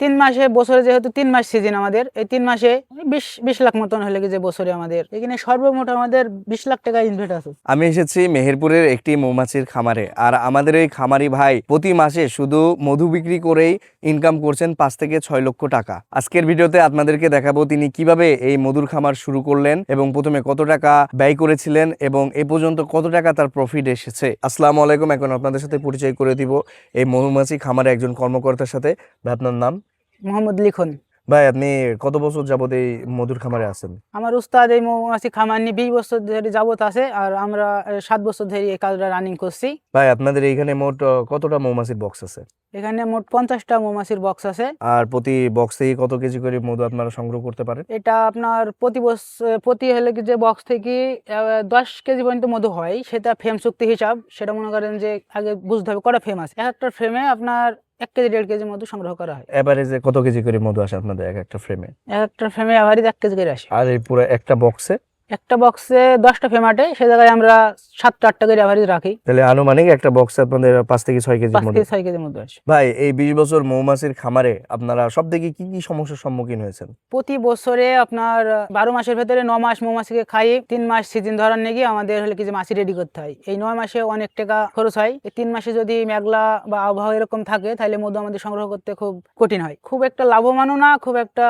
তিন মাসে বছরে যেহেতু তিন মাস সিজন আমাদের, এই তিন মাসে বিশ বিশ লাখ মতন হলে যে বছরে আমাদের, এখানে সর্বমোট আমাদের বিশ লাখ টাকা ইনভেস্ট আছে। আমি এসেছি মেহেরপুরের একটি মৌমাছির খামারে, আর আমাদের এই খামারি ভাই প্রতি মাসে শুধু মধু বিক্রি করেই ইনকাম করছেন পাঁচ থেকে ছয় লক্ষ টাকা। আজকের ভিডিওতে আপনাদেরকে দেখাবো তিনি কীভাবে এই মধুর খামার শুরু করলেন এবং প্রথমে কত টাকা ব্যয় করেছিলেন এবং এ পর্যন্ত কত টাকা তার প্রফিট এসেছে। আসসালামু আলাইকুম, এখন আপনাদের সাথে পরিচয় করে দিব এই মৌমাছি খামারে একজন কর্মকর্তার সাথে। আপনার নাম? মোহাম্মদ লিখন। ভাই আপনি কত বছর যাবত এই মধুর খামারে আছেন? আমার উস্তাদ এই মৌমাছি খামার নিয়ে বিশ বছর ধরে যাবত আছে আর আমরা সাত বছর ধরে এই কাজটা রানিং করছি। ভাই আপনাদের এইখানে মোট কতটা মৌমাছির বক্স আছে? এখানে মোট পঞ্চাশটা মৌমাছির বক্স আছে। আর প্রতি বক্স থেকে কত কেজি করে মধু আপনারা সংগ্রহ করতে পারেন? এটা আপনার প্রতি বছর প্রতি হলে যে বক্স থেকে দশ কেজি পর্যন্ত মধু হয় সেটা ফ্রেম চুক্তি হিসাব। সেটা মনে করেন যে আগে বুঝতে হবে কটা ফ্রেম আছে। এক একটা ফ্রেমে আপনার এক কেজি দেড় কেজি মধু সংগ্রহ করা হয়। এভারেজে কত কেজি করে মধু আসে আপনাদের এক একটা ফ্রেমে এক একটা ফ্রেমে অ্যাভারেজ এক কেজি করে আসে। আর এই পুরো একটা বক্সে একটা বক্সে দশটা ফ্রেম আটে সে জায়গায় আমরা সাতটা আটটা করে অ্যাভারেজ রাখি। তাহলে আনুমানিক একটা বক্স আপনাদের পাঁচ থেকে ছয় কেজি পাঁচ থেকে ছয় কেজির মধ্যে আসে। ভাই এই বিশ বছর মৌমাছির খামারে আপনারা সব থেকে কি কি সমস্যার সম্মুখীন হয়েছেন? প্রতি বছরে আপনার বারো মাসের ভেতরে ন মাস মৌমাছিকে খাই তিন মাস সিজন ধরার নিয়ে আমাদের হলে কিছু মাছি রেডি করতে হয়। এই নয় মাসে অনেক টাকা খরচ হয়। এই তিন মাসে যদি মেঘলা বা আবহাওয়া এরকম থাকে তাহলে মধু আমাদের সংগ্রহ করতে খুব কঠিন হয়। খুব একটা লাভবানও না খুব একটা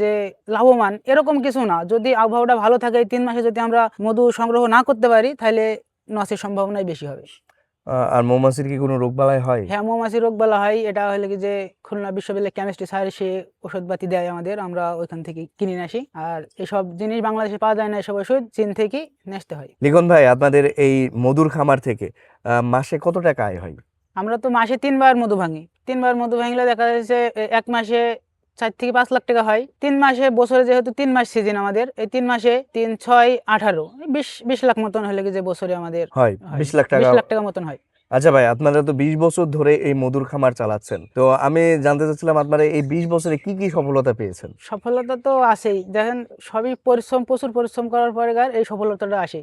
যে লাভবান এরকম কিছু না। যদি আবহাওয়াটা ভালো থাকে এই তিন মাসে যদি আমরা মধু সংগ্রহ না করতে পারি তাহলে নসের সম্ভাবনাই বেশি হবে। আর মৌমাছির কি কোনো রোগবালাই হয়? হ্যাঁ মৌমাছি রোগ বলা হয়। এটা হলে কি যে খুলনা বিশ্ববিদ্যালয় কেমিস্ট্রি স্যার সে ওষুধপাতি দেয় আমাদের আমরা ওইখান থেকে কিনে আসি। আর এসব জিনিস বাংলাদেশে পাওয়া যায় না এসব ওষুধ চীন থেকে নিয়ে আসতে হয়। লিখন ভাই আপনাদের এই মধুর খামার থেকে মাসে কত টাকা আয় হয়? আমরা তো মাসে তিনবার মধু ভাঙি। তিনবার মধু ভাঙলে দেখা যাচ্ছে এক মাসে চার থেকে পাঁচ লাখ টাকা হয়। তিন মাসে বছরে যেহেতু তিন মাস সিজন আমাদের এই তিন মাসে তিন ছয় আঠারো বিশ বিশ লাখ মতন হলে যে বছরে আমাদের হয়। বিশ লাখ টাকা বিশ লাখ টাকা মতন হয়। আচ্ছা ভাই আপনারা তো বিশ বছর ধরে এই মধুর খামার চালাচ্ছেন। তো আমি জানতে চাচ্ছিলাম আপনারা এই বিশ বছরে কি কি সফলতা পেয়েছেন? সফলতা তো আসেই দেখেন সবই পরিশ্রম প্রচুর পরিশ্রম করার পরে এই সফলতাটা আসে।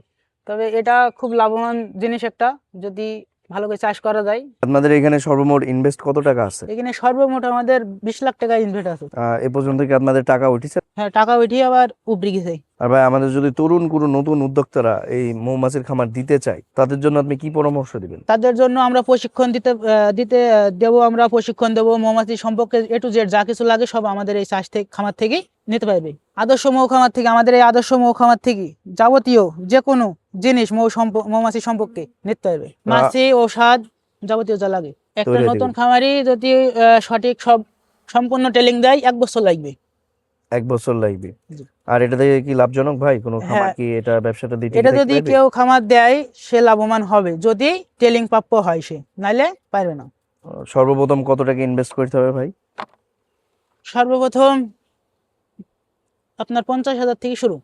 তবে এটা খুব লাভবান জিনিস একটা। যদি ভালো করে চাষ করা যায়। আপনাদের এখানে সর্বমোট ইনভেস্ট কত টাকা আছে? এখানে সর্বমোট আমাদের বিশ লাখ টাকা ইনভেস্ট আছে। এ পর্যন্ত কি আপনাদের টাকা উঠেছে? হ্যাঁ টাকা উঠিয়ে আবার উপরে গেছে। আর ভাই আমাদের যদি তরুণ কোনো নতুন উদ্যোক্তারা এই মৌমাছির খামার দিতে চায় তাদের জন্য আপনি কি পরামর্শ দিবেন? তাদের জন্য আমরা প্রশিক্ষণ দিতে দিতে দেবো আমরা প্রশিক্ষণ দেবো। মৌমাছি সম্পর্কে এ টু জেড যা কিছু লাগে সব আমাদের এই চাষ থেকে খামার থেকেই নিতে পারবে। আদর্শ মৌ খামার থেকে আমাদের এই আদর্শ মৌ খামার থেকে যাবতীয় যে কোনো জিনিস মৌ সম্প- মৌমাছি সম্পর্কে নিতে পারবে মাছি ঔষধ যাবতীয় যা লাগে। একটা নতুন খামারি যদি সঠিক সব সম্পূর্ণ ট্রেনিং দেয় এক বছর লাগবে। এক বছর লাগবে। আর এটা থেকে কি লাভজনক ভাই? কোনো খামার হ্যাঁ। কি এটা ব্যবসাটা দিতে এটা যদি কেউ খামার দেয় সে লাভবান হবে। যদি ট্রেনিং প্রাপ্য হয় সে নাইলে পারবে না। সর্বপ্রথম কত টাকা ইনভেস্ট করতে হবে ভাই? সর্বপ্রথম আপনার পঞ্চাশ হাজার থেকে শুরু।